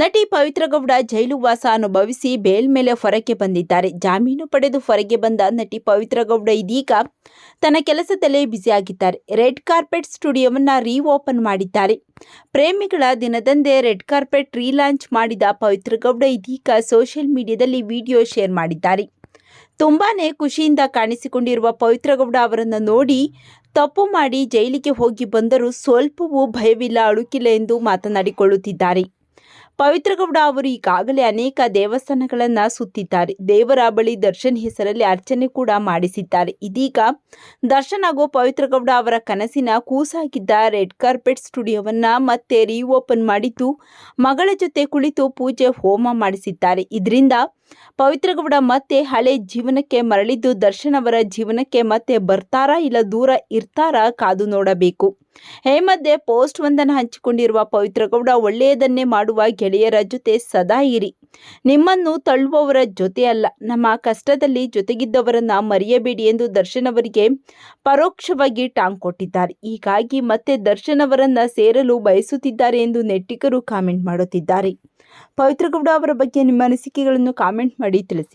ನಟಿ ಪವಿತ್ರ ಗೌಡ ಜೈಲು ವಾಸ ಅನುಭವಿಸಿ ಬೇಲ್ ಮೇಲೆ ಹೊರಗೆ ಬಂದಿದ್ದಾರೆ. ಜಾಮೀನು ಪಡೆದು ಹೊರಗೆ ಬಂದ ನಟಿ ಪವಿತ್ರ ಗೌಡ ಇದೀಗ ತನ್ನ ಕೆಲಸದಲ್ಲೇ ಬ್ಯುಸಿಯಾಗಿದ್ದಾರೆ. ರೆಡ್ ಕಾರ್ಪೆಟ್ ಸ್ಟುಡಿಯೋವನ್ನ ರೀಓಪನ್ ಮಾಡಿದ್ದಾರೆ. ಪ್ರೇಮಿಗಳ ದಿನದಂದೇ ರೆಡ್ ಕಾರ್ಪೆಟ್ ರೀಲಾಂಚ್ ಮಾಡಿದ ಪವಿತ್ರ ಗೌಡ ಇದೀಗ ಸೋಷಿಯಲ್ ಮೀಡಿಯಾದಲ್ಲಿ ವಿಡಿಯೋ ಶೇರ್ ಮಾಡಿದ್ದಾರೆ. ತುಂಬಾನೇ ಖುಷಿಯಿಂದ ಕಾಣಿಸಿಕೊಂಡಿರುವ ಪವಿತ್ರ ಗೌಡ ಅವರನ್ನು ನೋಡಿ ತಪ್ಪು ಮಾಡಿ ಜೈಲಿಗೆ ಹೋಗಿ ಬಂದರೂ ಸ್ವಲ್ಪವೂ ಭಯವಿಲ್ಲ, ಅಳುಕಿಲ್ಲ ಎಂದು ಮಾತನಾಡಿಕೊಳ್ಳುತ್ತಿದ್ದಾರೆ. ಪವಿತ್ರ ಗೌಡ ಅವರು ಈಗಾಗಲೇ ಅನೇಕ ದೇವಸ್ಥಾನಗಳನ್ನು ಸುತ್ತಿದ್ದಾರೆ. ದೇವರ ಬಳಿ ದರ್ಶನ್ ಹೆಸರಲ್ಲಿ ಅರ್ಚನೆ ಕೂಡ ಮಾಡಿಸಿದ್ದಾರೆ. ಇದೀಗ ದರ್ಶನ್ ಹಾಗೂ ಪವಿತ್ರ ಗೌಡ ಅವರ ಕನಸಿನ ಕೂಸಾಗಿದ್ದ ರೆಡ್ ಕಾರ್ಪೆಟ್ ಸ್ಟುಡಿಯೋವನ್ನ ಮತ್ತೆ ರೀಓಪನ್ ಮಾಡಿದ್ದು ಮಗಳ ಜೊತೆ ಕುಳಿತು ಪೂಜೆ ಹೋಮ ಮಾಡಿಸಿದ್ದಾರೆ. ಇದರಿಂದ ಪವಿತ್ರ ಗೌಡ ಮತ್ತೆ ಹಳೆ ಜೀವನಕ್ಕೆ ಮರಳಿದ್ದು ದರ್ಶನ್ ಅವರ ಜೀವನಕ್ಕೆ ಮತ್ತೆ ಬರ್ತಾರಾ ಇಲ್ಲ ದೂರ ಇರ್ತಾರಾ ಕಾದು ನೋಡಬೇಕು. ಈ ಮಧ್ಯೆ ಪೋಸ್ಟ್ ಒಂದನ್ನು ಹಂಚಿಕೊಂಡಿರುವ ಪವಿತ್ರಗೌಡ ಒಳ್ಳೆಯದನ್ನೇ ಮಾಡುವ ಗೆಳೆಯರ ಜೊತೆ ಸದಾ ಇರಿ. ನಿಮ್ಮನ್ನು ತಳ್ಳುವವರ ಜೊತೆ ಅಲ್ಲ, ನಮ್ಮ ಕಷ್ಟದಲ್ಲಿ ಜೊತೆಗಿದ್ದವರನ್ನ ಮರೆಯಬೇಡಿ ಎಂದು ದರ್ಶನ್ ಅವರಿಗೆ ಪರೋಕ್ಷವಾಗಿ ಟಾಂಗ್ ಕೊಟ್ಟಿದ್ದಾರೆ. ಹೀಗಾಗಿ ಮತ್ತೆ ದರ್ಶನ್ ಅವರನ್ನ ಸೇರಲು ಬಯಸುತ್ತಿದ್ದಾರೆ ಎಂದು ನೆಟ್ಟಿಗರು ಕಾಮೆಂಟ್ ಮಾಡುತ್ತಿದ್ದಾರೆ. ಪವಿತ್ರಗೌಡ ಅವರ ಬಗ್ಗೆ ನಿಮ್ಮ ಅನಿಸಿಕೆಗಳನ್ನು ಕಾಮೆಂಟ್ ಮಾಡಿ ತಿಳಿಸಿ.